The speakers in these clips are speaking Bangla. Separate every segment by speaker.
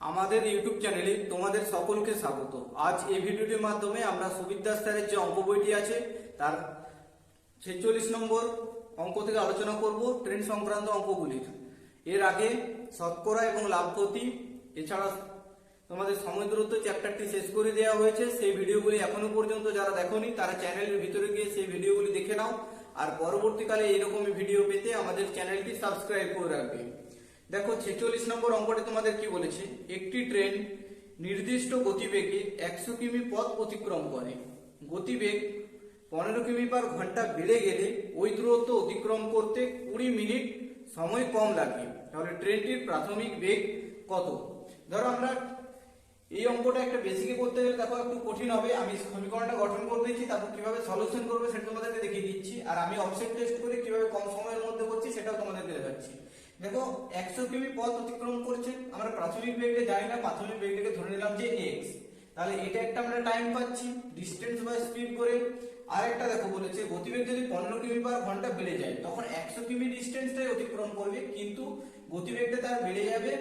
Speaker 1: আমাদের ইউটিউব চ্যানেলে তোমাদের সকলকে স্বাগত। আজ এই ভিডিওটির মাধ্যমে আমরা সুবিদ দাস স্যারের যে অঙ্ক বইটি আছে, তার ছেচল্লিশ নম্বর অঙ্ক থেকে আলোচনা করব, ট্রেন সংক্রান্ত অঙ্কগুলির। এর আগে শতকরা এবং লাভ ক্ষতি, এছাড়া তোমাদের সময় দূরত্ব চ্যাপ্টারটি শেষ করে দেওয়া হয়েছে, সেই ভিডিওগুলি এখনও পর্যন্ত যারা দেখোনি, তারা চ্যানেলের ভিতরে গিয়ে সেই ভিডিওগুলি দেখে নাও। আর পরবর্তীকালে এইরকমই ভিডিও পেতে আমাদের চ্যানেলটি সাবস্ক্রাইব করে রাখবে। দেখো ছেচল্লিশ নম্বর অঙ্কটি তোমাদের কি বলেছে? একটি ট্রেন নির্দিষ্ট গতিবেগে একশো কিমি পথ অতিক্রম করে। গতিবেগ পনেরো কিমি পার ঘণ্টা বেড়ে গেলে ওই দূরত্ব অতিক্রম করতে কুড়ি মিনিট সময় কম লাগে। তাহলে ট্রেনটির প্রাথমিক বেগ কত? ধরো আমরা এই অঙ্কটা একটা বেসিকে করতে গেলে দেখো একটু কঠিন হবে। আমি সমীকরণটা গঠন করে দিচ্ছি তারপর কীভাবে সলিউশন করবে সেটা তোমাদেরকে দেখিয়ে দিচ্ছি। আর আমি অফসেট টেস্ট করে কীভাবে কম সময়ের মধ্যে করছি সেটাও তোমাদেরকে দেখাচ্ছি। দেখো, একশো কিমি পথ অতিক্রম করছে। আমরা প্রাথমিক বেগটা জানি না, প্রাথমিক বেগটাকে ধরে নিলাম যে এক্স তাহলে এটা একটা আমরা টাইম পাচ্ছি ডিস্টেন্স বাই স্পিড করে। আর একটা দেখো বলেছে, গতিবেগ যদি পনেরো কিমি পার ঘণ্টা বেড়ে যায়, তখন একশো কিমি ডিস্টেন্সটাই অতিক্রম করবে। কিন্তু গতিবেগটা তার বেড়ে যাবে।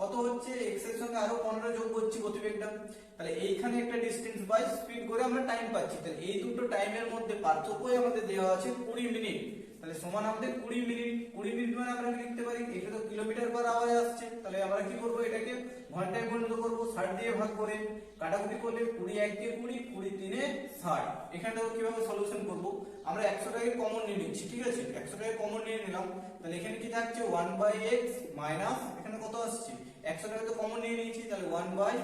Speaker 1: কত হচ্ছে? এক্সের সঙ্গে আরও পনেরো যোগ করছি গতিবেগটা। তাহলে এইখানে একটা ডিস্টেন্স বাই স্পিড করে আমরা টাইম পাচ্ছি। তাহলে এই দুটো টাইমের মধ্যে পার্থক্যই আমাদের দেওয়া আছে কুড়ি মিনিট। তাহলে সমান আমাদের কুড়ি মিনিট কুড়ি মিনিট মানে আমরা লিখতে পারি এটা তো কিলোমিটার পার আওয়ার আসছে। তাহলে আমরা কি করব? এটাকে ঘন্টায় পরিণত করব, ষাট দিয়ে ভাগ করে কাটাকুটি করলে কুড়ি এক দিয়ে কুড়ি কুড়ি তিনে ষাট। এখানটাও কীভাবে সলিউশন করব? আমরা একশো টাকা কমন নিয়ে নিচ্ছি, ঠিক আছে? একশো টাকা কমন নিয়ে নিলাম। তাহলে এখানে কি থাকছে? ওয়ান বাই এক্স মাইনাস এখানে কত আসছে? একশো টাকা তো কমন নিয়ে নিয়েছি, তাহলে ওয়ান বাই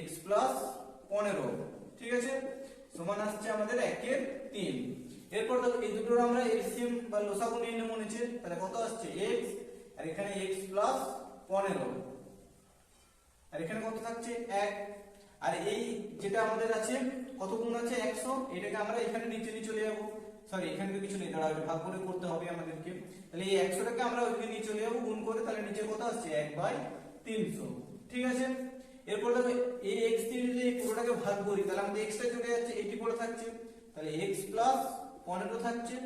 Speaker 1: এক্স প্লাস পনেরো, ঠিক আছে? সমান আসছে আমাদের একের তিন। এরপর দেখো এই দুটোর আমরা এলসিএম বা লসাগু নিয়ে নেব নিচে। তাহলে কত আসছে? এক্স আর এখানে এক্স প্লাস পনেরো। আর এখানে কত থাকছে? এক। আর এই যেটা আমাদের আছে, কত গুণ আছে? একশো। এটাকে আমরা এখানে নিচে নিয়ে চলে যাব। সরি এখানে তো কিছু নেই। দাঁড়া এটা ভাগ করে করতে হবে আমাদেরকে। তাহলে এই একশোটাকে আমরা ওইদিকে নিয়ে চলে যাব, গুণ করে তাহলে নিচে কত আসছে? এক বাই তিনশো। ঠিক আছে? এরপর দেখো, এই এক্স দিয়ে যদি পুরোটাকে ভাগ করি, তাহলে আমাদের এক্সটা চলে যাচ্ছে, এইটি পড়ে থাকছে। তাহলে এক্স প্লাস পনেরো থাকছে,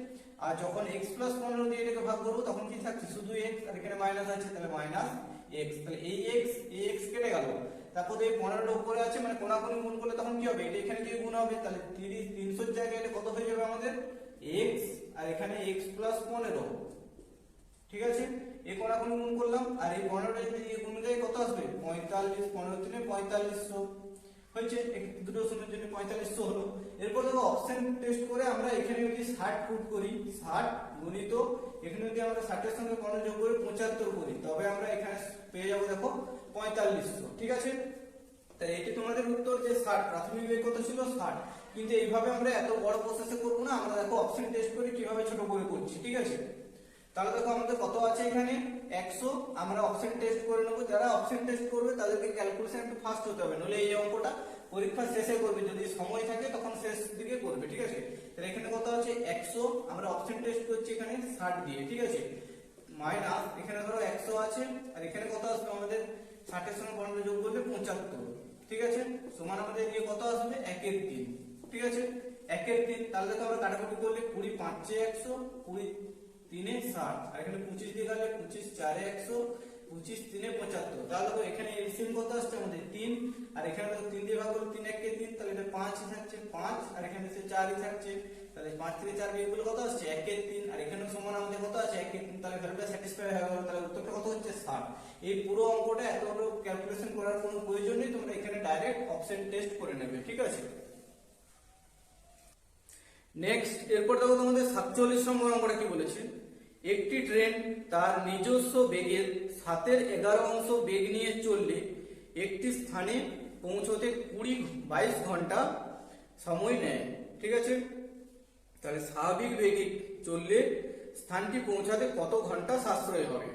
Speaker 1: আর যখন এক্স প্লাস পনেরো দিয়ে এটাকে ভাগ করব, তখন কি থাকছে? শুধু এক্স আর এখানে মাইনাস আছে, তাহলে মাইনাস এক্স তাহলে এই এক্স এই এক্স কেটে গেল। তারপর এই পনেরোটা উপরে আছে মানে কোনাকুনি গুণ করলে তখন কি হবে? এটা এখানে গিয়ে গুণ হবে। তাহলে তিরিশ, তিনশোর জায়গায় এটা কত হয়ে যাবে আমাদের? এক্স আর এখানে এক্স প্লাস পনেরো। ঠিক আছে? এই কোনাকুনি গুণ করলাম, আর এই পনেরোটা যদি গুণ যায় কত আসবে? পঁয়তাল্লিশ, পনেরো তিনে পঁয়তাল্লিশশো। হয়েছে দুটো শূন্যের জন্য পঁয়তাল্লিশশো হলো। এরপর দেখো অপশন টেস্ট করে আমরা এখানে যদি ষাট ফুট করি, ষাট গুণিত, এখানে যদি আমরা ষাটের সঙ্গে পনেরো যোগ করে পঁচাত্তর করি, তবে আমরা এখানে পেয়ে যাব দেখো পঁয়তাল্লিশশো ঠিক আছে? তাই এটি তোমাদের উত্তর যে ষাট, প্রাথমিক বেগ কত ছিল? ষাট। কিন্তু এইভাবে আমরা এত বড় প্রসেসে করব না, আমরা দেখো অপশন টেস্ট করে কীভাবে ছোট করে করছি, ঠিক আছে? তাহলে দেখো আমাদের কত আছে এখানে? একশো। আমরা অপশন টেস্ট করে নেব। যারা অপশন টেস্ট করবে, তাদেরকে ক্যালকুলেশন একটু ফাস্ট হতে হবে। নলে এই অঙ্কটা পরীক্ষা শেষে করবে। যদি সময় থাকে, তখন শেষ দিকে করবে, ঠিক আছে? তাহলে এখানে কত আছে? একশো। আমরা অপশন টেস্ট করছি এখানে ষাট দিয়ে, ঠিক আছে? মাইনাস, এখানে ধরো একশো আছে। আর এখানে কত আসবে? আমাদের ষাটের সঙ্গে পনেরো যোগ করলে পঁচাত্তর। ঠিক আছে? সমান আমাদের দিয়ে কত আসবে? একের তিন। ঠিক আছে? একের তিন। তাহলে দেখো আমরা কাটাকুটি করলে কুড়ি পাঁচে একশো, কুড়ি তিনে ষাট, আর এখানে পঁচিশ দিয়ে গেলে পঁচিশ চারে একশো, পঁচিশ তিনে পঁচাত্তর। তাহলে দেখো এখানে এলসিএম কত আসছে আমাদের? তিন। আর এখানে দেখো তিন দিয়ে ভাগ করলে তিন একে তিন, তাহলে এটা পাঁচই থাকছে পাঁচ, আর এখানে সে চারই থাকছে। তাহলে পাঁচ থেকে চার বিয়োগ কত আসছে? একে তিন। আর এখানে সমান আমাদের কত আছে? একে তিন। তাহলে ভ্যালুটা স্যাটিসফাই হয়ে গেল, তাহলে উত্তরটা কত হচ্ছে? ষাট। এই পুরো অঙ্কটা এত ক্যালকুলেশন করার কোনো প্রয়োজন নেই, তোমরা এখানে ডাইরেক্ট অপশন টেস্ট করে নেবে, ঠিক আছে? নেক্সট এরপর দেখো তোমাদের সাতচল্লিশ নম্বর অঙ্কটা কি বলেছে? একটি ট্রেন তার নিজস্ব বেগের সাতের এগারো অংশ বেগ নিয়ে চললে একটি স্থানে পৌঁছতে কুড়ি বাইশ ঘণ্টা সময় নেয়। ঠিক আছে? তাহলে স্বাভাবিক বেগে চললে স্থানটি পৌঁছাতে কত ঘণ্টা সাশ্রয় হবে?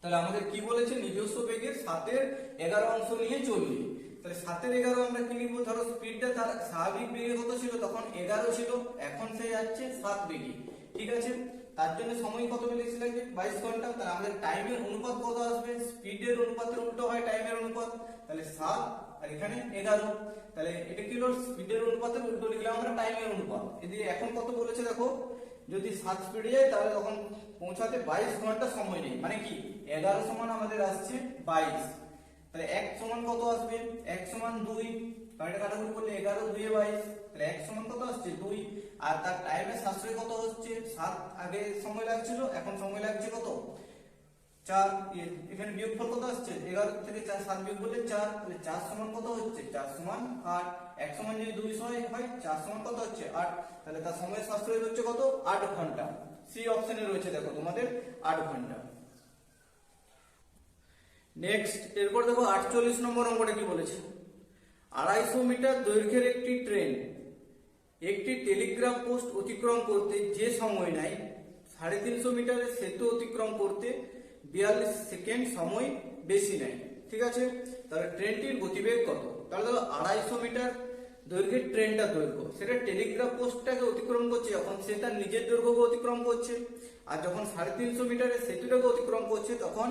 Speaker 1: তাহলে আমাদের কি বলেছে? নিজস্ব বেগের সাতের এগারো অংশ নিয়ে চললি। তাহলে সাতের এগারো আমরা কি লিখব? ধরো স্পিডটা তার স্বাভাবিক বেগে কত ছিল? তখন এগারো ছিল, এখন সে যাচ্ছে সাত বেগে। ঠিক আছে? তার জন্য সময় কত বেশি লাগবে? বাইশ ঘণ্টা। তাহলে আমাদের টাইমের অনুপাত কত আসবে? স্পিডের অনুপাতের উল্টো হয়, টাইমের অনুপাত। তাহলে সাত আর এখানে এগারো। তাহলে এটা কি হলো? স্পিডের অনুপাতের উল্টো লিখলাম আমরা, টাইমের অনুপাত। এদিকে এখন কত বলেছে দেখো? যদি সাত স্পিডে যায়, তাহলে তখন পৌঁছাতে বাইশ ঘণ্টা সময় নেই। মানে কি? এগারো সমান আমাদের আসছে বাইশ। তাহলে এক সমান কত আসবে? এক সমান দুই। কারণ কাটাকুটি করলে এগারো, দুই বাইশ। তাহলে এক সমান কত আসছে? দুই। আর তার টাইমের সাশ্রয় কত হচ্ছে? সাত। আগে সময় লাগছিল, এখন সময় লাগছে কত? চার। এখানে বিয়োগফল কত আসছে? এগারো থেকে চার, সাত বিয়োগ করলে চার। তাহলে চার সমান কত হচ্ছে? চার সমান আট। এক সমান যদি দুই সময় হয় চার সমান কত হচ্ছে? আট। তাহলে তার সময়ের সাশ্রয় হচ্ছে কত? আট ঘণ্টা। সি অপশনে রয়েছে, দেখো তোমাদের আট ঘণ্টা। নেক্সট এরপর দেখো আটচল্লিশ নম্বর অঙ্কটা কি বলেছে? আড়াইশো মিটার দৈর্ঘ্যের একটি ট্রেন একটি টেলিগ্রাফ পোস্ট অতিক্রম করতে যে সময় নেয় সাড়ে তিনশো মিটারের সেতু অতিক্রম করতে বিয়াল্লিশ সেকেন্ড সময় বেশি নেয় ঠিক আছে? তাহলে ট্রেনটির গতিবেগ কত? তাহলে ধরো আড়াইশো মিটার দৈর্ঘ্যের ট্রেনটা দৈর্ঘ্য। সেটা টেলিগ্রাফ পোস্টটাকে অতিক্রম করছে, যখন সে তার নিজের দৈর্ঘ্যকে অতিক্রম করছে। আর যখন সাড়ে তিনশো মিটারের সেতুটাকে অতিক্রম করছে, তখন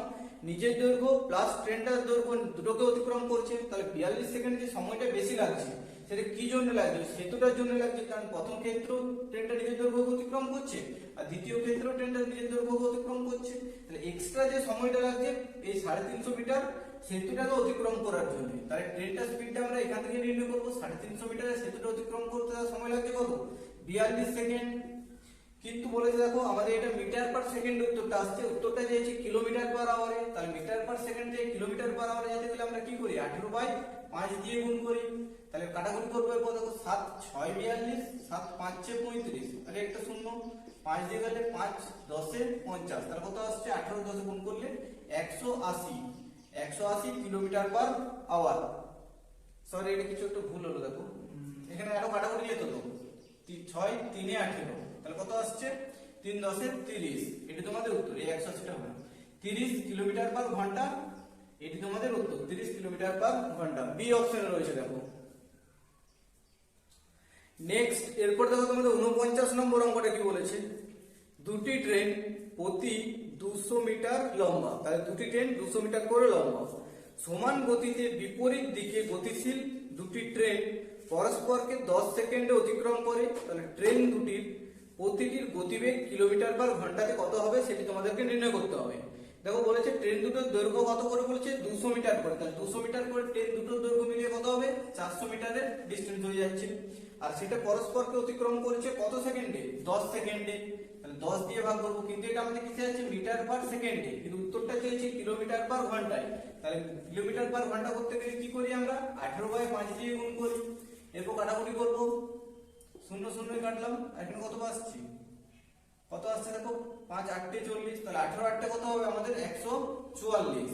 Speaker 1: নিজের দৈর্ঘ্য প্লাস ট্রেনটার দৈর্ঘ্য দুটোকে অতিক্রম করছে, তাহলে বিয়াল্লিশ সেকেন্ড যে সময়টা বেশি লাগছে, সেটা কি জন্য লাগছে? সেতুটার জন্য লাগছে, কারণ প্রথম ক্ষেত্র ট্রেনটা নিজের দৈর্ঘ্য অতিক্রম করছে, আর দ্বিতীয় ক্ষেত্র ট্রেনটা নিজের দৈর্ঘ্য অতিক্রম করছে। তাহলে এক্সট্রা যে সময়টা লাগছে, এই সাড়ে তিনশো মিটার সেতুটাকে অতিক্রম করার জন্য। তাহলে ট্রেনটার স্পিডটা আমরা এখান থেকে নির্ণয় করব, সাড়ে তিনশো মিটারের সেতুটা অতিক্রম করতে সময় লাগছে কত? বিয়াল্লিশ সেকেন্ড কিন্তু বলেছে দেখো আমাদের এটা মিটার পার সেকেন্ড উত্তরটা আসছে উত্তরটা চেয়েছে কিলোমিটার পার আওয়ারে তাহলে মিটার পার সেকেন্ড থেকে কিলোমিটার পার আওয়ারে যেতে গেলে আমরা কি করি? আঠেরো বাই পাঁচ দিয়ে গুণ করি। তাহলে কাটাকুটি করব এরপর দেখো সাত ছয় বিয়াল্লিশ সাত পাঁচে পঁয়ত্রিশ। তাহলে একটা শূন্য। পাঁচ দিয়ে গেলে পাঁচ দশে পঞ্চাশ। তাহলে কত আসছে? আঠেরো দশে গুণ করলে একশো আশি। একশো আশি কিলোমিটার পার আওয়ার সরি এটা কিছু একটু ভুল হলো দেখো। এখানে আরও কাটাকুটি যেত তো ছয় তিনে আঠেরো। তাহলে কত আসছে? তিন দশে তিরিশ। এটি তোমাদের উত্তর, এই একশো আশিটা হবে। তিরিশ কিলোমিটার পার ঘণ্টা, এটি তোমাদের উত্তর, তিরিশ কিলোমিটার পার ঘণ্টা। বি অপশনে রয়েছে, দেখো। নেক্সট এরপর দেখো তোমাদের উনপঞ্চাশ নম্বর অঙ্কটা কি বলেছে? দুটি ট্রেন প্রতি দুশো মিটার লম্বা। তাহলে দুটি ট্রেন দুশো মিটার করে লম্বা। সমান গতিতে বিপরীত দিকে গতিশীল দুটি ট্রেন পরস্পরকে দশ সেকেন্ডে অতিক্রম করে। তাহলে ট্রেন দুটির প্রতিটির গতিবেগ কিলোমিটার পার ঘন্টাতে কত হবে সেটি তোমাদেরকে নির্ণয় করতে হবে। দেখো বলেছে ট্রেন দুটোর দৈর্ঘ্য কত করে বলেছে? দুশো মিটার করে। তাহলে দুশো মিটার করে ট্রেন দুটোর দৈর্ঘ্য মিলিয়ে কত হবে? চারশো মিটারের ডিস্টেন্স হয়ে যাচ্ছে। আর সেটা পরস্পরকে অতিক্রম করেছে কত সেকেন্ডে? দশ সেকেন্ডে। তাহলে দশ দিয়ে ভাগ করব, কিন্তু এটা আমাদের কিসে আছে? মিটার পার সেকেন্ডে। কিন্তু উত্তরটা চেয়েছি কিলোমিটার পার ঘন্টায়। তাহলে কিলোমিটার পার ঘণ্টা করতে গেলে কি করি আমরা? আঠেরো বাই পাঁচ দিয়ে গুণ করি। এরপর কাটাকুটি করব। শূন্য শূন্য কাটলাম। এখন কত আসছি? কত আসছে দেখো? পাঁচ, আটটে চল্লিশ। তাহলে আঠেরো, আটটে কত হবে? আমাদের একশো চুয়াল্লিশ।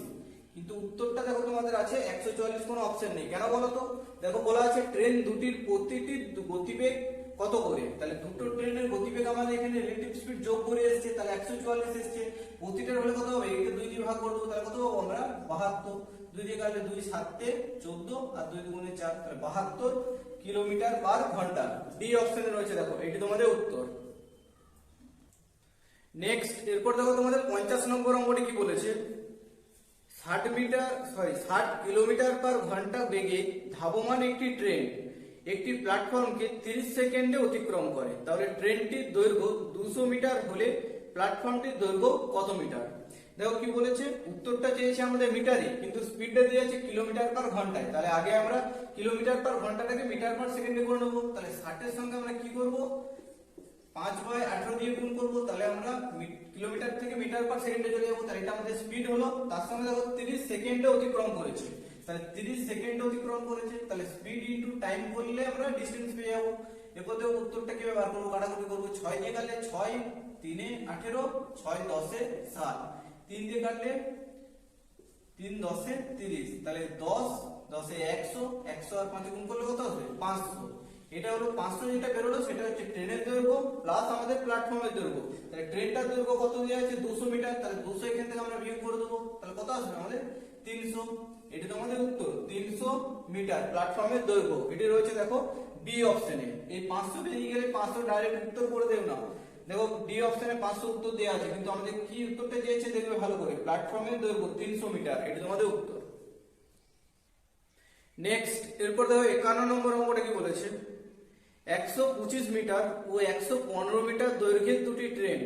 Speaker 1: কিন্তু উত্তরটা দেখো তোমাদের আছে, একশো চুয়াল্লিশ কোনো অপশন নেই। কেন বলো তো? দেখো বলা আছে ট্রেন দুটির প্রতিটির দু- গতিবেগ কত করে? তাহলে দুটো ট্রেনের গতিবেগ আমাদের এখানে রিলেটিভ স্পিড যোগ করে এসছে, তাহলে একশো চুয়াল্লিশ এসছে। প্রতিটার হলে কত হবে? এটা দুই দিয়ে ভাগ করব তাহলে কত পাবো আমরা? বাহাত্তর। দুই দিয়ে কাটলে দুই সাতে চোদ্দ, আর দুই দুগুণে চার, তাহলে বাহাত্তর। কিলোমিটার পার ঘণ্টা। ডি অপশনে রয়েছে দেখো, এটি তোমাদের উত্তর। নেক্সট এরপর দেখো তোমাদের পঞ্চাশ নম্বর অঙ্কটি কি বলেছে? ষাট মিটার সরি ষাট কিলোমিটার পার ঘণ্টা বেগে ধাবমান একটি ট্রেন একটি প্ল্যাটফর্মকে তিরিশ সেকেন্ডে অতিক্রম করে। তাহলে ট্রেনটির দৈর্ঘ্য দুশো মিটার হলে প্ল্যাটফর্মটির দৈর্ঘ্য কত মিটার? দেখো কি বলেছে? উত্তরটা চেয়েছে আমাদের মিটারে, কিন্তু স্পিডটা দিয়ে আছে কিলোমিটার পার ঘন্টায়। তাহলে আগে আমরা কিলোমিটার পার ঘন্টাটাকে মিটার পার সেকেন্ডে করে নেব। তাহলে ষাটের সঙ্গে আমরা কি করব? পাঁচ বাই আঠারো দিয়ে গুণ করব। তাহলে আমরা কিলোমিটার থেকে মিটার পার সেকেন্ডে চলে যাব। তাহলে এটা আমাদের স্পিড হলো। তার সঙ্গে দেখো তিরিশ সেকেন্ডে অতিক্রম করেছে। তাহলে তিরিশ সেকেন্ডে অতিক্রম করেছে। তাহলে স্পিড ইন্টু টাইম করলে আমরা ডিস্টেন্স পেয়ে যাব। এরপর দেখো উত্তরটা কীভাবে বার করব? কাটাকুটি করব। ছয় দিয়ে কাটলে ছয়, তিনে আঠেরো, ছয় দশে সাত। তিন দিয়ে কাটলে তিন দশে তিরিশ। তাহলে দশ, দশে একশো একশো আর পাঁচে গুণ করলে কত হবে? পাঁচশো। এটা হলো পাঁচশো যেটা বেরোলো, সেটা হচ্ছে ট্রেনের দৈর্ঘ্য প্লাস আমাদের প্ল্যাটফর্মের দৈর্ঘ্য। তাহলে ট্রেনটার দৈর্ঘ্য কত দেওয়া আছে দুশো মিটার। তাহলে দুশো এখান থেকে আমরা বিয়োগ করে দেবো। তাহলে কত আসবে আমাদের? তিনশো। এটা তো আমাদের উত্তর। তিনশো মিটার প্ল্যাটফর্মের দৈর্ঘ্য। এটি রয়েছে দেখো বি অপশনে এই পাঁচশো বেরিয়ে গেলে পাঁচশো ডাইরেক্ট উত্তর করে দেব না। দেখো ডি অপশনে পাঁচশো উত্তর দেওয়া আছে, কিন্তু আমাদের কি উত্তরটা চেয়েছে দেখবে ভালো করে। প্ল্যাটফর্মের দৈর্ঘ্য তিনশো মিটার, এটা তোমাদের উত্তর। নেক্সট এরপর দেখো একান্ন নম্বর অঙ্কটা কি বলেছে? একশো পঁচিশ মিটার ও একশো পনেরো মিটার দৈর্ঘ্যের দুটি ট্রেন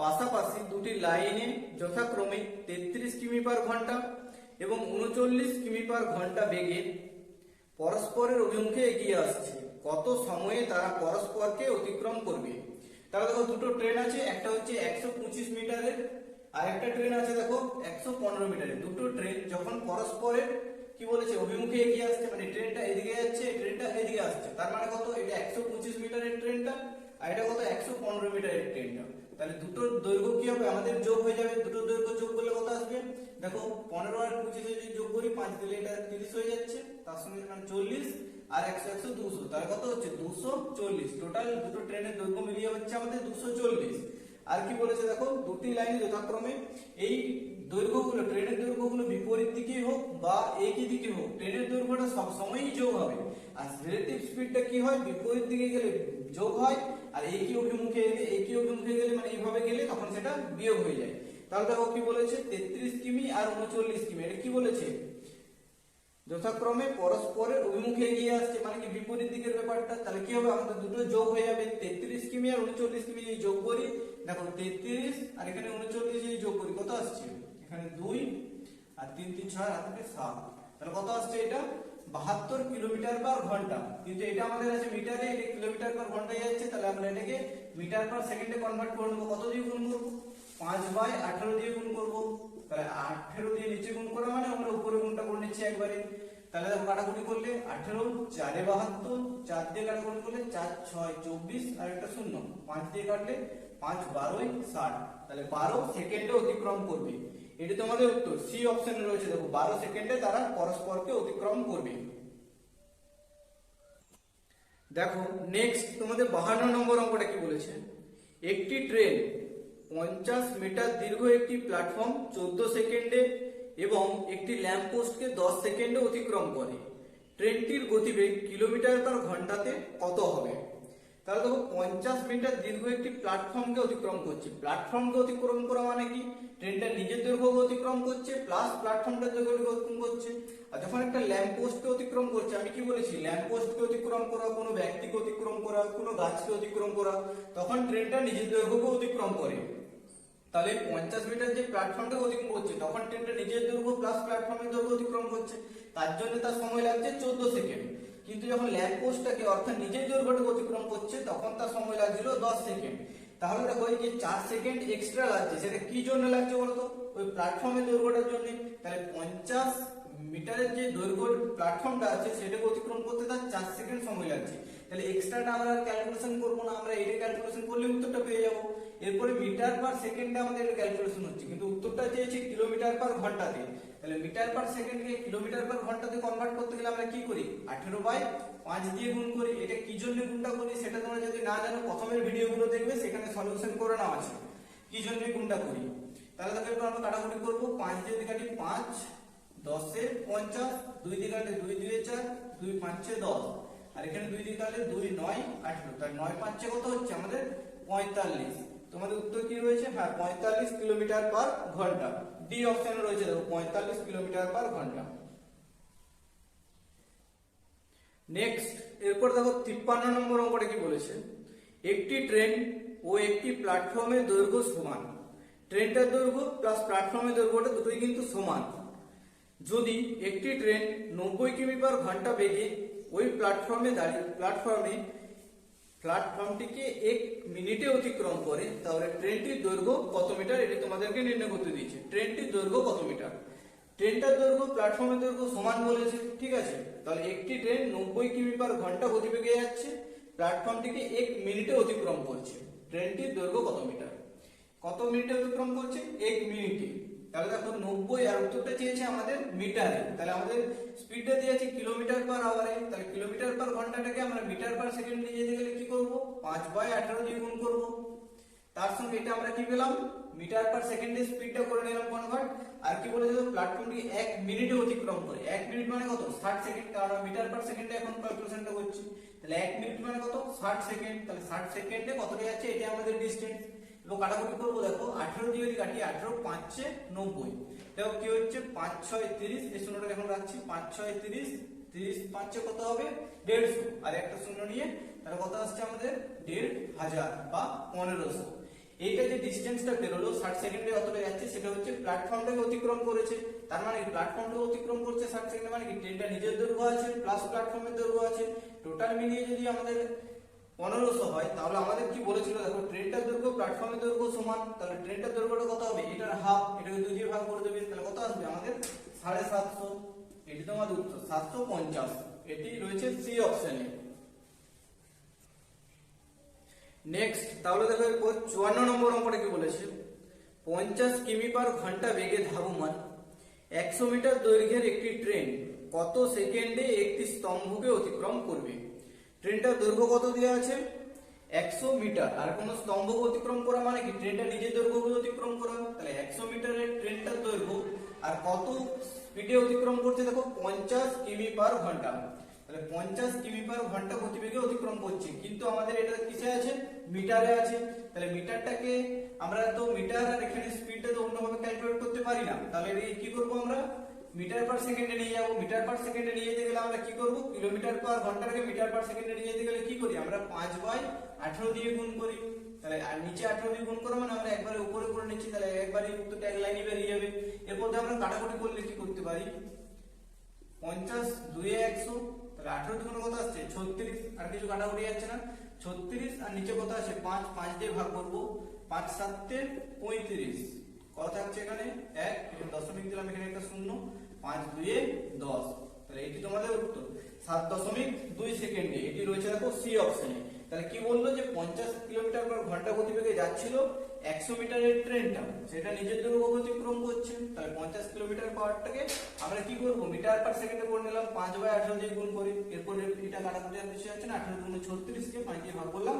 Speaker 1: পাশাপাশি দুটি লাইনে যথাক্রমে তেত্রিশ কিমি পার ঘণ্টা এবং উনচল্লিশ কিমি পার ঘণ্টা বেগে পরস্পরের অভিমুখে এগিয়ে আসছে। কত সময়ে তারা পরস্পরকে অতিক্রম করবে? তাহলে দেখো দুটো ট্রেন আছে, একটা হচ্ছে একশো পঁচিশ মিটারের আর একটা ট্রেন আছে দেখো একশো পনেরো মিটারের দুটো ট্রেন যখন পরস্পরের, কি বলেছে, অভিমুখে এগিয়ে আসছে মানে ট্রেনটা এদিকে যাচ্ছে ট্রেনটা এদিকে আসছে, তার মানে কত? এটা একশো পঁচিশ মিটারের ট্রেনটা আর এটা কত? একশো পনেরো মিটারের ট্রেনটা তাহলে দুটোর দৈর্ঘ্য কি হবে? আমাদের যোগ হয়ে যাবে, দুটো দৈর্ঘ্য যোগ করলে কত আসবে? দেখো, পনেরো আর পঁচিশে যদি যোগ করি, পাঁচ দিলে এটা তিরিশ হয়ে যাচ্ছে, তার সঙ্গে চল্লিশ আর একশো একশো দুশো। তাহলে কত হচ্ছে? দুশো চল্লিশ। টোটাল দুটো ট্রেনের দৈর্ঘ্য মিলিয়ে হচ্ছে আমাদের দুশো চল্লিশ। আর কি বলেছে দেখো? দুটি লাইনে যথাক্রমে এই দৈর্ঘ্যগুলো, ট্রেনের দৈর্ঘ্যগুলো বিপরীত দিকে হোক বা একই দিকে হোক, ট্রেনের দৈর্ঘ্যটা সব সময়ই যোগ হবে। আর রিলেটিভ স্পিডটা কি হয়? বিপরীত দিকে গেলে যোগ হয়, আর একই অভিমুখে এলে, একই অভিমুখে গেলে মানে এইভাবে গেলে তখন সেটা বিয়োগ হয়ে যায়। তাহলে দেখো কি বলেছে? তেত্রিশ কিমি আর উনচল্লিশ কিমি। এটা কি বলেছে? যথাক্রমে পরস্পরের অভিমুখে এগিয়ে আসছে। মানে কি বিপরীত দিকের ব্যাপারটা? তাহলে কি হবে? আমাদের দুটো যোগ হয়ে যাবে। তেত্রিশ কিমি আর উনচল্লিশ কিমি যদি যোগ করি, দেখো তেত্রিশ আর এখানে উনচল্লিশ যদি যোগ করি, কত আসছে? এখানে দুই আর তিন তিন, ছয়, আর থেকে সাত। তাহলে কত আসছে এটা? বাহাত্তর কিলোমিটার পার ঘণ্টা। কিন্তু এটা আমাদের আছে মিটারে এটা কিলোমিটার পার ঘন্টায় যাচ্ছে। তাহলে আমরা এটাকে মিটার পার সেকেন্ডে কনভার্ট করে নেব। কত দিয়ে গুণ করব? পাঁচ বাই আঠারো দিয়ে গুণ করব। তাহলে আঠেরো দিয়ে নিচে গুণ করা মানে আমরা উপরে গুণটা করে নিচ্ছি একবারে। তাহলে দেখো কাটাকুটি করলে আঠেরো, চারে বাহাত্তর, চার দিয়ে কাটাকুটি করলে চার, ছয়, চব্বিশ, আর একটা শূন্য। পাঁচ দিয়ে কাটলে পাঁচ, বারোই, ষাট। তাহলে বারো সেকেন্ডে অতিক্রম করবে। এটি তোমাদের উত্তর। সি অপশনে রয়েছে দেখো, বারো সেকেন্ডে তারা পরস্পরকে অতিক্রম করবে। দেখো নেক্সট তোমাদের বাহান্ন নম্বর অঙ্কটা কি বলেছে? একটি ট্রেন পঞ্চাশ মিটার দীর্ঘ একটি প্ল্যাটফর্ম চোদ্দ সেকেন্ডে এবং একটি ল্যাম্পপোস্টকে দশ সেকেন্ডে অতিক্রম করে। ট্রেনটির গতিবেগ কিলোমিটার পার ঘন্টাতে কত হবে? তাহলে দেখো, পঞ্চাশ মিটার দীর্ঘ একটি প্ল্যাটফর্মকে অতিক্রম করছে। প্ল্যাটফর্মকে অতিক্রম করা মানে কি? ট্রেনটা নিজের দৈর্ঘ্যকে অতিক্রম করছে প্লাস প্ল্যাটফর্মটার দৈর্ঘ্যকে অতিক্রম করছে। আর যখন একটা ল্যাম্প পোস্টকে অতিক্রম করছে, আমি কি বলেছি? ল্যাম্প পোস্টকে অতিক্রম করা, কোনো ব্যক্তিকে অতিক্রম করা, কোনো গাছকে অতিক্রম করা, তখন ট্রেনটা নিজের দৈর্ঘ্যকে অতিক্রম করে। তাহলে পঞ্চাশ মিটার যে প্ল্যাটফর্মটা অতিক্রম করছে, তখন ট্রেনটা নিজের দৈর্ঘ্য প্লাস প্ল্যাটফর্মের দৈর্ঘ্য অতিক্রম করছে। তার জন্য তার সময় লাগছে চোদ্দ সেকেন্ড কিন্তু যখন ল্যাম্প পোস্টটাকে অর্থাৎ নিজের দৈর্ঘ্যটাকে অতিক্রম করছে, তখন তার সময় লাগছিল দশ সেকেন্ড তাহলে দেখো, এই যে চার সেকেন্ড এক্সট্রা লাগছে, সেটা কি জন্য লাগছে বলতো ওই প্ল্যাটফর্মের দৈর্ঘ্যটার জন্য। তাহলে পঞ্চাশ মিটারের যে দৈর্ঘ্য প্ল্যাটফর্মটা আছে, সেটাকে অতিক্রম করতে তার চার সেকেন্ড সময় লাগছে। তাহলে এক্সট্রাটা আমরা ক্যালকুলেশন করব না, আমরা এটা ক্যালকুলেশন করলে উত্তরটা পেয়ে যাব। এরপরে মিটার পার সেকেন্ডে আমাদের ক্যালকুলেশন হচ্ছে। কিন্তু উত্তরটা চেয়েছে কিলোমিটার পার ঘন্টাতে। তাহলে মিটার পার সেকেন্ডকে কিলোমিটার পার ঘন্টাতে কনভার্ট করতে গেলে আমরা কি করি? আঠেরো বাই পাঁচ দিয়ে গুণ করি। এটা কি জন্য গুণটা করি সেটা তোমরা যদি না জানো, প্রথমের ভিডিওগুলো দেখবে, সেখানে সলিউশন করে নেওয়া আছে। কি জন্য গুণটা করি? তাহলে দেখো একটু আমরা কাটাকুটি করব। পাঁচ দিয়ে যদি কাটি পাঁচ, দশে পঞ্চাশ, দুই দিয়ে কাটলে দুই দুই চার, দুই পাঁচে দশ। আর এখানে দুই দিয়ে কাটলে দুই, নয়, আঠেরো। তার নয় পাঁচে কত হচ্ছে আমাদের? পঁয়তাল্লিশ। তোমাদের উত্তর কি রয়েছে? হ্যাঁ পঁয়তাল্লিশ কিলোমিটার পার ঘণ্টা। ডি অপশন রয়েছে দেখো, পঁয়তাল্লিশ কিলোমিটার পার ঘণ্টা। নেক্সট এরপর দেখো তিপ্পান্ন নম্বর অঙ্কটা কি বলেছে? একটি ট্রেন ও একটি প্ল্যাটফর্মের দৈর্ঘ্য সমান। ট্রেনটার দৈর্ঘ্য প্লাস প্ল্যাটফর্মের দৈর্ঘ্যটা দুটোই কিন্তু সমান। যদি একটি ট্রেন নব্বই কিমি পার ঘণ্টা বেগে ওই প্ল্যাটফর্মে দাঁড়িয়ে প্ল্যাটফর্মে প্ল্যাটফর্মটিকে এক মিনিটে অতিক্রম করে, তাহলে ট্রেনটির দৈর্ঘ্য কত মিটার? এটি তোমাদেরকে নির্ণয় করতে দিয়েছে। ট্রেনটির দৈর্ঘ্য কত মিটার? ট্রেনটার দৈর্ঘ্য, প্ল্যাটফর্মের দৈর্ঘ্য সমান বলেছে, ঠিক আছে? তাহলে একটি ট্রেন নব্বই কিমি পার ঘণ্টা গতিবেগে যাচ্ছে, প্ল্যাটফর্মটিকে এক মিনিটে অতিক্রম করছে। ট্রেনটির দৈর্ঘ্য কত মিটার? কত মিনিটে অতিক্রম করছে? এক মিনিটে। তাহলে দেখো নব্বই আর উত্তরটা চেয়েছে আমাদের মিটারে তাহলে আমাদের স্পিডটা দিয়েছে কিলোমিটার পার আওয়ারে তাহলে কিলোমিটার পার ঘন্টাটাকে আমরা মিটার পার সেকেন্ড নিয়ে যেতে গেলে কি করব? পাঁচ বাই আঠারো দিয়ে গুণ করব। তার সঙ্গে এটা আমরা কি পেলাম? মিটার পার সেকেন্ডে স্পিডটা করে নিলাম কনভার্ট আর কি বলে বলেছিল প্ল্যাটফর্মটি এক মিনিটে অতিক্রম করে। এক মিনিট মানে কত? ষাট সেকেন্ড কারণ মিটার পার সেকেন্ডে এখন ক্যালকুলেশনটা করছি। তাহলে এক মিনিট মানে কত? ষাট সেকেন্ড তাহলে ষাট সেকেন্ডে কতটা যাচ্ছে? এটা আমাদের ডিস্টেন্স এবং কাটাকুটি করব? দেখো, আঠেরো দিয়ে যদি কাটি আঠেরো, পাঁচে নব্বই। দেখো, কি হচ্ছে? পাঁচ, ছয়, তিরিশ, এই শূন্যটা এখন রাখছি। পাঁচ, ছয়, তিরিশ তিরিশ, পাঁচে কত হবে? দেড়শো। আর একটা শূন্য নিয়ে, তাহলে কত আসছে আমাদের? দেড় হাজার বা পনেরোশো। এইটা যে ডিস্টেন্সটা বেরোলো ষাট সেকেন্ডে অতটা যাচ্ছে, সেটা হচ্ছে প্ল্যাটফর্মটাকে অতিক্রম করেছে। তার মানে প্ল্যাটফর্মটা অতিক্রম করছে ষাট সেকেন্ড মানে কি? ট্রেনটা নিজের দৈর্ঘ্য আছে প্লাস প্ল্যাটফর্মের দৈর্ঘ্য আছে। টোটাল মিলিয়ে যদি আমাদের পনেরোশো হয়। তাহলে আমাদের কি বলেছিল? দেখো ট্রেনটার দৈর্ঘ্য প্ল্যাটফর্মের দৈর্ঘ্য সমান। তাহলে ট্রেনটার দৈর্ঘ্যটা কত হবে? এটার হাফ এটাকে দুই দিয়ে ভাগ করে দেবে। তাহলে কত আসবে? আমাদের সাড়ে সাতশো। এটি তোমাদের উত্তর। সাতশো পঞ্চাশ। এটি রয়েছে সি অপশনে নেক্সট তাহলে দেখো, এরপর চুয়ান্ন নম্বর অঙ্কটা কি বলেছে? পঞ্চাশ কিমি পার ঘণ্টা বেগে ধাবমান। একশো মিটার দৈর্ঘ্যের একটি ট্রেন কত সেকেন্ডে একটি স্তম্ভকে অতিক্রম করবে? ট্রেনটার দৈর্ঘ্য কত দেওয়া আছে? একশো মিটার। আর কোন স্তম্ভ অতিক্রম করা মানে কি? ট্রেনটা নিজের দৈর্ঘ্য অতিক্রম করা। তাহলে একশো মিটারের ট্রেনটার দৈর্ঘ্য। আর কত স্পিডে অতিক্রম করছে দেখো? পঞ্চাশ কিমি পার ঘণ্টা। তাহলে পঞ্চাশ কিমি পার ঘণ্টা গতিবেগে অতিক্রম করছে। কিন্তু আমাদের এটা কিসে আছে? মিটারে আছে। তাহলে মিটারটাকে আমরা তো মিটার আর এখানে স্পিডটা তো অন্যভাবে ক্যালকুলেট করতে পারি না। তাহলে কি করব আমরা? মিটার পার সেকেন্ডে নিয়ে যাব, মিটার পার সেকেন্ডে নিয়ে যেতে গেলে আমরা কি করব? কিলোমিটার পার ঘন্টাকে মিটার পার সেকেন্ডে নিয়ে যেতে গেলে কি করি? আমরা পাঁচ বাই আঠারো দিয়ে গুণ করি। তাহলে, আর নিচে আঠারো দিয়ে গুণ করা মানে আমরা একবারে উপরে করে নিচ্ছি, তাহলে একবারে উত্তরটা এক লাইনে বেরিয়ে যাবে। এরপর দিয়ে আমরা কাটাকুটি করলে কি করতে পারি? পঞ্চাশ দুয়ে একশো, তাহলে আঠারো দুগুণ কত আসছে? ছত্রিশ। আর কিছু কাটাকুটি যাচ্ছে না। ছত্রিশ আর নিচে কত আছে পাঁচ। পাঁচ দিয়ে ভাগ করব। পাঁচ সাতে পঁয়ত্রিশ। কত থাকছে এখানে? এক, এখানে দশমিক দিলাম, এখানে একটা শূন্য। পাঁচ, দুয়ে দশ। তাহলে এটি তোমাদের উত্তর। সাত দশমিক দুই সেকেন্ডে। এটি রয়েছে দেখো সি অপশনে তাহলে কি বলল যে পঞ্চাশ কিলোমিটার পার ঘণ্টা গতিবেগে যাচ্ছিল? একশো মিটারের ট্রেনটা। সেটা নিজের দৈর্ঘ্য অতিক্রম করছে। তাহলে পঞ্চাশ কিলোমিটার পাওয়ারটাকে আমরা কি করব? মিটার পার সেকেন্ডে করে নিলাম। পাঁচ বাই আঠারো দিয়ে গুণ করি। এরপর এটা কাটাকুটি আর বেশি হচ্ছে না, আঠারো গুণ ছত্রিশকে পাঁচ দিয়ে ভাগ করলাম।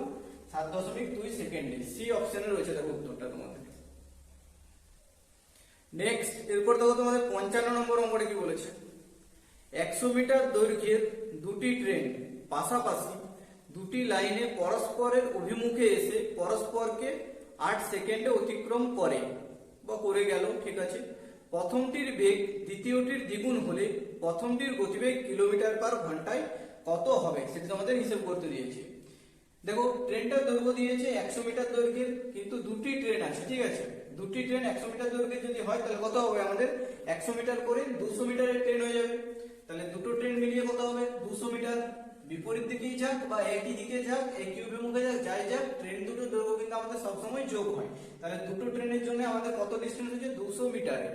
Speaker 1: সাত দশমিক দুই সেকেন্ডে। সি অপশনে রয়েছে দেখো উত্তরটা তোমাদের। নেক্সট এরপর দেখো তোমাদের পঞ্চান্ন নম্বর অঙ্কটা কি বলেছে? একশো মিটার দৈর্ঘ্যের দুটি ট্রেন পাশাপাশি দুটি লাইনে পরস্পরের অভিমুখে এসে পরস্পরকে আট সেকেন্ডে অতিক্রম করে বা করে গেল, ঠিক আছে? প্রথমটির বেগ দ্বিতীয়টির দ্বিগুণ হলে প্রথমটির গতিবেগ কিলোমিটার পার ঘন্টায় কত হবে সেটা আমাদের হিসেব করতে দিয়েছে। দেখো ট্রেনটার দৈর্ঘ্য দিয়েছে একশো মিটার দৈর্ঘ্যের, কিন্তু দুটি ট্রেন আছে, ঠিক আছে? দুটি ট্রেন একশো মিটার দৈর্ঘ্যের যদি হয়, তাহলে কত হবে আমাদের? একশো মিটার করে দুশো মিটারের ট্রেন হয়ে যাবে। তাহলে দুটো ট্রেন মিলিয়ে কত হবে? দুশো মিটার। বিপরীত দিকেই যাক বা একই দিকে যাক একই অভিমুখে যাক, যাই যাক ট্রেন দুটো দৈর্ঘ্য কিন্তু আমাদের সবসময় যোগ হয়। তাহলে দুটো ট্রেনের জন্য আমাদের কত ডিস্টেন্স হচ্ছে দুশো মিটারে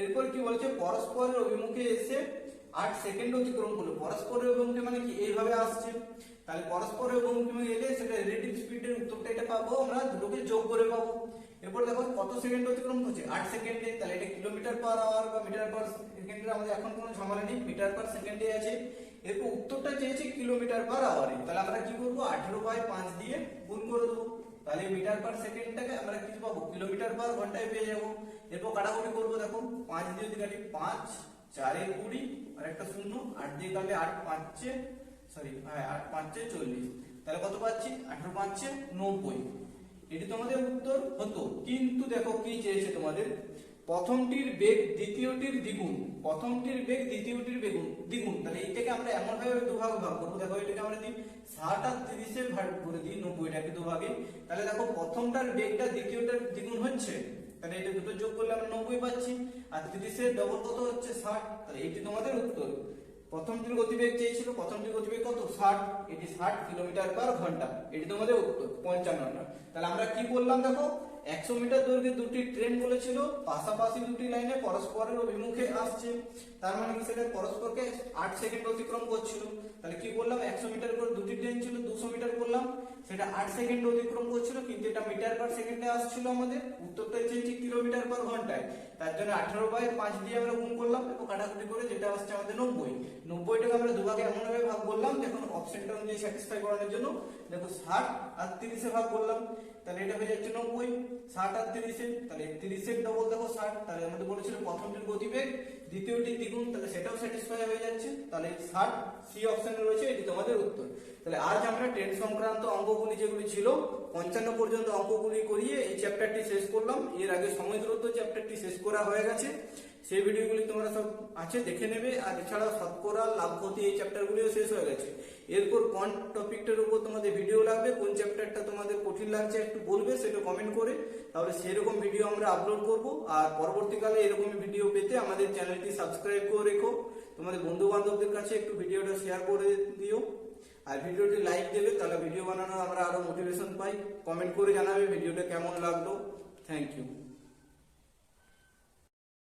Speaker 1: এরপর কি বলছে? পরস্পরের অভিমুখে এসে আট সেকেন্ড অতিক্রম করল পরস্পরের অভিমুখে মানে কি এইভাবে আসছে? তাহলে পরস্পরের অভিমুখে এলে সেটা রিলেটিভ স্পিডের উত্তরটা এটা পাবো, আমরা দুটোকে যোগ করে পাবো। এরপর দেখো কত সেকেন্ড অতিক্রম করছে? আট সেকেন্ডে তাহলে এটা কিলোমিটার পার আওয়ার বা মিটার পার সেকেন্ডে আমাদের এখন কোনো ঝামেলা নেই মিটার পার সেকেন্ডে আছে। এরপর উত্তরটা চেয়েছে কিলোমিটার পার আওয়ারে তাহলে আমরা কি করব? আঠেরো বাই পাঁচ দিয়ে গুণ করে দেবো। তাহলে মিটার পার সেকেন্ডটাকে আমরা কি পাবো? কিলোমিটার পার ঘন্টায় পেয়ে যাব। এরপর কাটাকুটি করব দেখো, পাঁচ দিয়ে যদি কাটি পাঁচ চারে কুড়ি, আর একটা শূন্য, আট দিয়ে কাটলে আট পাঁচে সরি হ্যাঁ আট পাঁচে চল্লিশ। তাহলে কত পাচ্ছি? আঠারো পাঁচে নব্বই। এটি তোমাদের উত্তর হতো। কিন্তু দেখো কি চেয়েছে তোমাদের? প্রথমটির বেগ, দ্বিতীয়টির দ্বিগুণ। প্রথমটির বেগ, দ্বিতীয়টির বেগুন দ্বিগুণ। তাহলে এইটাকে আমরা এমন ভাবে দুভাগে ভাগ করব। দেখো এটাকে আমরা দিই ষাট আর তিরিশের ভাগ করে দিই নব্বইটাকে দুভাগে। তাহলে দেখো প্রথমটার বেগটা দ্বিতীয়টার দ্বিগুণ হচ্ছে। তাহলে এটা দুটো যোগ করলে আমরা নব্বই পাচ্ছি। আর তিরিশের ডবল কত হচ্ছে? ষাট। তাহলে এটি তোমাদের উত্তর। প্রথমটির গতিবেগ চেয়েছিল, প্রথমটির গতিবেগ কত? ষাট। এটি ষাট কিলোমিটার পার ঘণ্টা। এটি তোমাদের উত্তর পঞ্চান্নটা তাহলে আমরা কি বললাম দেখো? একশো মিটার দৈর্ঘ্যে দুটি ট্রেন বলেছিল, পাশাপাশি দুটি লাইনে পরস্পরের অভিমুখে আসছে। তার মানে কি সেটা পরস্পরকে আট সেকেন্ড অতিক্রম করছিল। তাহলে কি বললাম, একশো মিটার করে দুটি ট্রেন ছিল, দুশো মিটার করলাম সেটা আট সেকেন্ড অতিক্রম করছিল, কিন্তু এটা মিটার পার সেকেন্ডে আসছিল আমাদের। উত্তরটা চেয়েছি কিলোমিটার পার ঘন্টায়। তার জন্য আঠারো বাই পাঁচ দিয়ে আমরা গুণ করলাম এবং কাটাকুটি করে যেটা আসছে আমাদের নব্বই। নব্বইটাকে আমরা দুভাগে এমনভাবে ভাগ করলাম, দেখুন অপশনটা অনুযায়ী স্যাটিসফাই করানোর জন্য। দেখো ষাট আর তিরিশে ভাগ করলাম। তাহলে এটা হয়ে যাচ্ছে নব্বই, ষাট আর তিরিশে, তাহলে তিরিশের ডবল দেখো ষাট, তাহলে আমাদের বলেছিল প্রথমটির গতিবেগ দ্বিতীয়টি দ্বিগুণ, তাহলে সেটাও স্যাটিসফাই হয়ে যাচ্ছে, তাহলে ষাট, সি অপশানে রয়েছে, এটি তোমাদের উত্তর। তাহলে আজ আমরা ট্রেন সংক্রান্ত অঙ্কগুলি যেগুলি ছিল, পঞ্চান্ন পর্যন্ত অঙ্কগুলি করিয়ে এই চ্যাপ্টারটি শেষ করলাম, এর আগে সময় দূরত্ব চ্যাপ্টারটি শেষ করা হয়ে গেছে। সেই ভিডিওগুলি তোমরা সব আছে, দেখে নেবে। আর এছাড়া শতকরা লাভ ক্ষতি এই চ্যাপ্টারগুলিও শেষ হয়ে গেছে। এরপর কোন টপিকটার উপর তোমাদের ভিডিও লাগবে, কোন চ্যাপ্টারটা তোমাদের কঠিন লাগছে একটু বলবে, সেটা কমেন্ট করে। তাহলে সেরকম ভিডিও আমরা আপলোড করব। আর পরবর্তীকালে এরকম ভিডিও পেতে আমাদের চ্যানেলটি সাবস্ক্রাইব করে রেখো। তোমাদের বন্ধু বান্ধবদের কাছে একটু ভিডিওটা শেয়ার করে দিও। আর ভিডিওটি লাইক দেবে, তাহলে ভিডিও বানানোর আমরা আরও মোটিভেশন পাই। কমেন্ট করে জানাবে ভিডিওটা কেমন লাগল। Thank you